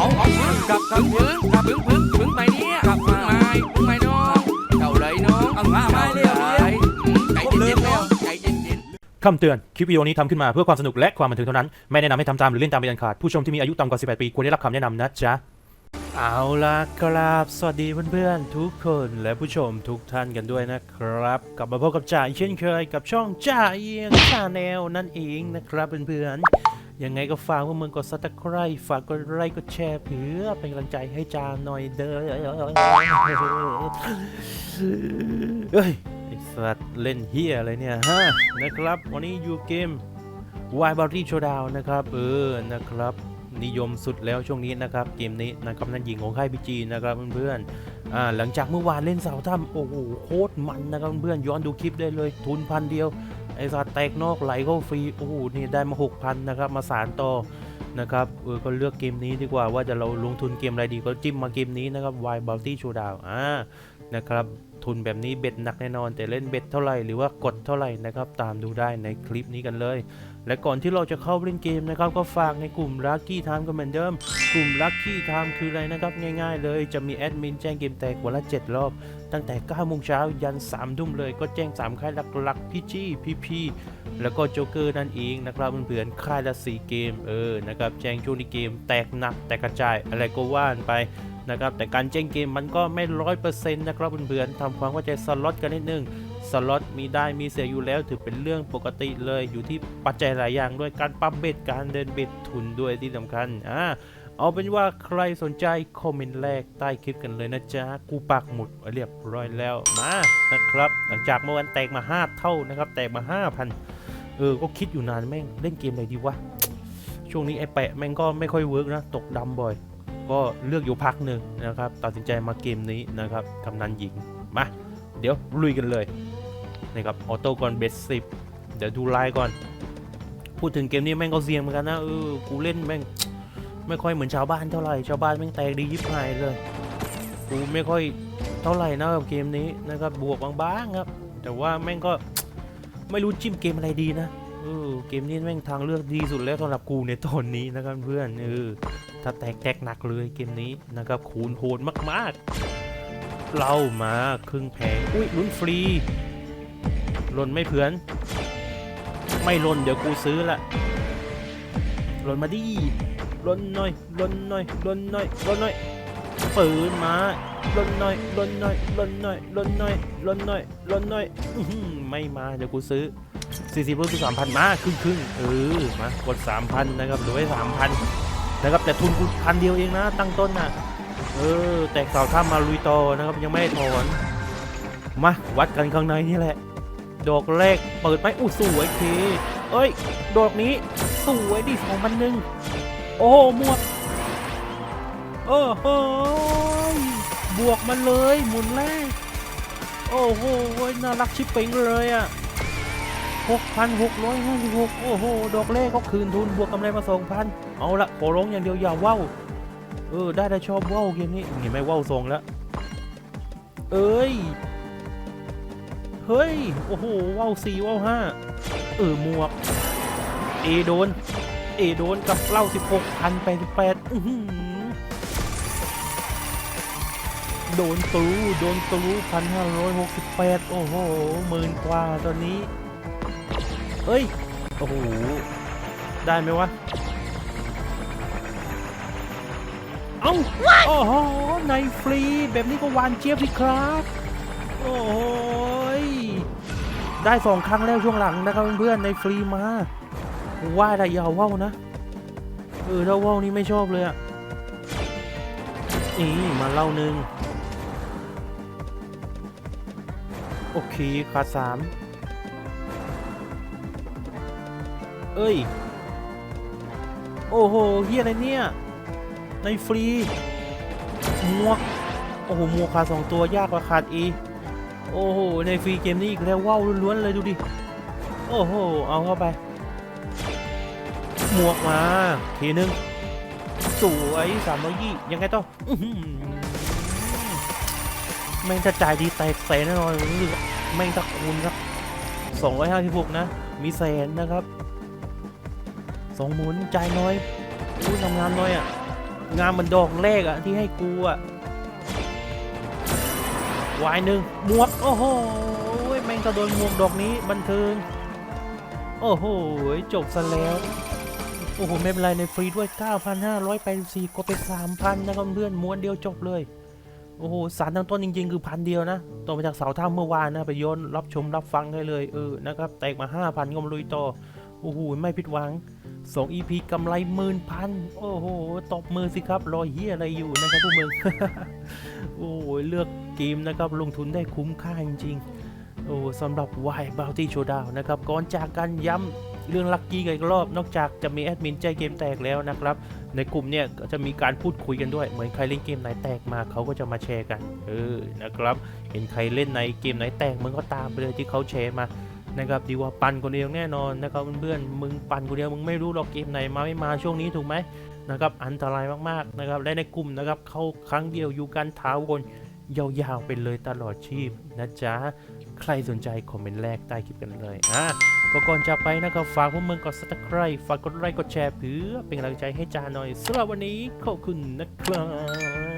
เอาเอากลับกลับพึ่งกลับพึ่งพึ่งพึ่งไปเนี่ยกลับพึ่งไม้พึ่งไม้น้องเจ้าเลยน้องเอามาไม้เร็วใจเย็นๆแล้วใจเย็นๆคำเตือน คลิปวิดีโอนี้ทำขึ้นมาเพื่อความสนุกและความบันเทิงเท่านั้น ไม่แนะนำให้ทำตามหรือเล่นตามเป็นอันขาด ผู้ชมที่มีอายุต่ำกว่า 18 ปีควรได้รับคำแนะนำนะจ๊ะ เอาล่ะครับ สวัสดีเพื่อนๆ ทุกคนและผู้ชมทุกท่านกันด้วยนะครับ กลับมาพบกับจ่าเช่นเคยกับช่องจ่าเอียงชาแนลนั่นเองนะครับเพื่อนๆ ยังไงก็ฝากพวกมึงกดซับสไครต์ฝากกดไลค์กดแชร์เพื่อเป็นกำลังใจให้จ่าหน่อยเด้อเฮ้ยไอสัตว์เล่นเฮียอะไรเนี่ยฮะนะครับ วันนี้อยู่เกม y b o d y Showdown นะครับ เออนะครับนิยมสุดแล้วช่วงนี้นะครับ เกมนี้นะครับนั่นหญิงของค่ายพีจีนะครับเพื่อนๆอ่าหลังจากเมื่อวานเล่นเสาถ้ำโอ้โหโคตรมันนะครับเพื่อนๆย้อนดูคลิปได้เลยทุนพันเดียว ไอสัตว์แตกนอกไหลเข้าฟรีโอ้โหนี่ได้มา 6,000 นะครับ มาสารต่อนะครับเออก็เลือกเกมนี้ดีกว่าว่าจะเราลงทุนเกมอะไรดีก็จิ้มมาเกมนี้นะครับ Wild Bounty Showdown อ่า นะครับทุนแบบนี้เบ็ดหนักแน่นอน แต่เล่นเบ็ดเท่าไหร่หรือว่ากดเท่าไหร่นะครับตามดูได้ในคลิปนี้กันเลย และก่อนที่เราจะเข้าเล่นเกมนะครับก็ฝากในกลุ่ม Lucky Time กันเหมือนเดิม กลุ่ม Lucky Time คืออะไรนะครับง่ายๆ เลยจะมีแอดมินแจ้งเกมแตกวันละ 7 รอบ ตั้งแต่9โมงเช้ายัน3ทุ่มเลยก็แจ้ง 3 ค่ายหลักๆพี่จี้พี่พีแล้วก็โจ๊กเกอร์นั่นเองนะครับเพื่อนๆค่ายละ 4 เกมเออนะครับแจ้งช่วงนี้เกมแตกหนักแตกกระจายอะไรก็ว่านไป นะครับแต่การแจ้งเกมมันก็ไม่ร้อยเปอร์เซ็นต์นะครับเพื่อนๆทำความเข้าใจสล็อตกันนิดนึงสล็อตมีได้มีเสียอยู่แล้วถือเป็นเรื่องปกติเลยอยู่ที่ปัจจัยหลายอย่างด้วยการปั๊มเบ็ดการเดินเบ็ดทุนด้วยที่สำคัญอ่าเอาเป็นว่าใครสนใจคอมเมนต์แรกใต้คลิปกันเลยนะจ๊ะ กูปักหมุดเรียบร้อยแล้วมานะครับ หลังจากเมื่อวันแตกมา 5 เท่านะครับ แตกมา 5,000 เออ ก็คิดอยู่นานแม่ง เล่นเกมอะไรดีวะ ช่วงนี้ไอ้แปะแม่งก็ไม่ค่อยเวิร์กนะ ตกดำบ่อย ก็เลือกอยู่พักหนึ่งนะครับ ตัดสินใจมาเกมนี้นะครับกำนันหญิง มา เดี๋ยวลุยกันเลยนะครับออโต้ก่อนเบสสิบเดี๋ยวดูไลน์ก่อน พูดถึงเกมนี้แม่งก็เสี่ยงเหมือนกันนะเออกูเล่นแม่งไม่ค่อยเหมือนชาวบ้านเท่าไหร่ชาวบ้านแม่งแตกดียิบหายเลยกูไม่ค่อยเท่าไหร่นะกับเกมนี้นะครับบวกบางๆครับ แต่ว่าแม่งก็ไม่รู้จิ้มเกมอะไรดีนะ เออเกมนี้แม่งทางเลือกดีสุดแล้วสำหรับกูในตอนนี้นะครับเพื่อนเออถ้าแตกแตกหนักเลยเกมนี้นะครับคูณโหดมากๆ เรามาครึ่งแผงอุ้ยลุ้นฟรีหล่นไม่เพื่อน ไม่หล่นเดี๋ยวกูซื้อละหล่นมาดิหล่นหน่อยหล่นหน่อยหล่นหน่อยหล่นหน่อยปืนมาหล่นหน่อยหล่นหน่อยหล่นหน่อยหล่นหน่อยหล่นหน่อยหล่นหน่อยอื้อหือไม่มาเดี๋ยวกูซื้อ 40รุ่นสามพันมาครึ่งครึ่งเออ มากด 3,000 นะครับหลือไว้3,000 นะครับแต่ทุนกูพันเดียวเองนะ ตั้งต้นนะเออ แตกเสาถ้ามาลุยต่อนะครับ ยังไม่ได้ถอน มาวัดกันข้างในนี่แหละ ดอกแรกเปิดไปอู้สวยเคเอ้ย ดอกนี้สวยดิสองพันหนึ่งโอ้หมวกโอ้โหบวกมันเลยหมุนแรกโอ้โหน่ารักชิปเป่งเลยอะ 6,656 โอ้โห ดอกแรกก็คืนทุน บวกกำไรมา 2,000 เอาละขอร้องอย่างเดียวอย่าว่าวเออ ได้ได้ชอบว่าวเกมนี้ เห็นไหมว่าวทรงแล้ว เอ้ย เฮ้ย โอ้โหว่าวสี่ว่าวห้าเออ หมวก เอโดน เอโดนกับเล้า16พันแปดสิบแปดอื้อหือโดนตูโดนตูพันห้าร้อยหกสิบแปดโอ้โหหมื่นกว่าตอนนี้ เอ้ย โอ้โห ได้ไหมวะ เอ้าโอ้โห ในฟรี แบบนี้ก็หวานเจี๊ยบสิครับ โอ้โหยได้สองครั้งแล้วช่วงหลังนะครับเพื่อนๆในฟรีมา ว่าแต่อย่าว่าวนะ เออถ้าว่าวนี่ไม่ชอบเลยอะนี่มาเล่าหนึ่งโอเคขาดสาม เอ้ย โอ้โหเฮียอะไรเนี่ย ในฟรีหมวก โอ้โหหมวกขาดสองตัวยากกว่าขาดอีโอ้โห ในฟรีเกมนี้อีกแล้วว้าวล้วนๆเลยดูดิ โอ้โห เอาเข้าไป หมวกมา ทีนึง สวยสามร้อยยี่ยังไงต่ออื้อหือแม่งจะจ่ายดีแตกแสนแน่นอนแม่งตะคูณครับสองร้อยห้าสิบหกนะ มีแสนนะครับ สองหมุนจ่ายน้อยอู้ทำงานน้อยอะ งามเหมือนดอกแรกอะที่ให้กูอะวายหนึ่งหมวกโอ้โหแม่งกระโดนหมวกดอกนี้บันเทิง โอ้โห จบซะแล้ว โอ้โห ไม่เป็นไรในฟรีด้วย 9,584ก็ไป 3,000 นะครับเพื่อนม้วนเดียวจบเลย โอ้โห สารทั้งต้นจริง ๆ คือพันเดียวนะต่อมาจากเสาท่าเมื่อวานนะ ไปโยนรับชมรับฟังได้เลย เออ นะครับ แตกมา 5,000ก็มาลุยต่อ โอ้โห ไม่ผิดหวัง2 EP กำไรหมื่นพัน โอ้โห ตบมือสิครับรอยเฮียอะไรอยู่นะครับพวกมึง โอ้โห เลือกเกมนะครับ ลงทุนได้คุ้มค่าจริงๆ โอ้สำหรับ Why Bounty Showdown นะครับ ก่อนจากกันย้ำเรื่องลัคกี้กันอีกรอบ นอกจากจะมีแอดมินใจเกมแตกแล้วนะครับ ในกลุ่มเนี่ยก็จะมีการพูดคุยกันด้วย เหมือนใครเล่นเกมไหนแตกมาเขาก็จะมาแชร์กัน เออ นะครับ เห็นใครเล่นในเกมไหนแตกมึงก็ตามไปเลยที่เขาแชร์มา นะครับดีกว่าปั่นคนเดียวแน่นอนนะครับเพื่อนๆมึงปั่นคนเดียวมึงไม่รู้หรอกเกมไหนมาไม่มาช่วงนี้ถูกไหมนะครับอันตรายมากๆนะครับและในกลุ่มนะครับเข้าครั้งเดียวอยู่กันท้าวนยาวๆไปเลยตลอดชีพนะจ๊ะ ใครสนใจคอมเมนต์แรกใต้คลิปกันเลยอะก็ก่อนจะไปนะครับ ฝากพวกมึงกด subscribe ฝากกดไลค์กดแชร์เพื่อเป็นกำลังใจให้จาหน่อยสำหรับวันนี้ขอบคุณนะครับ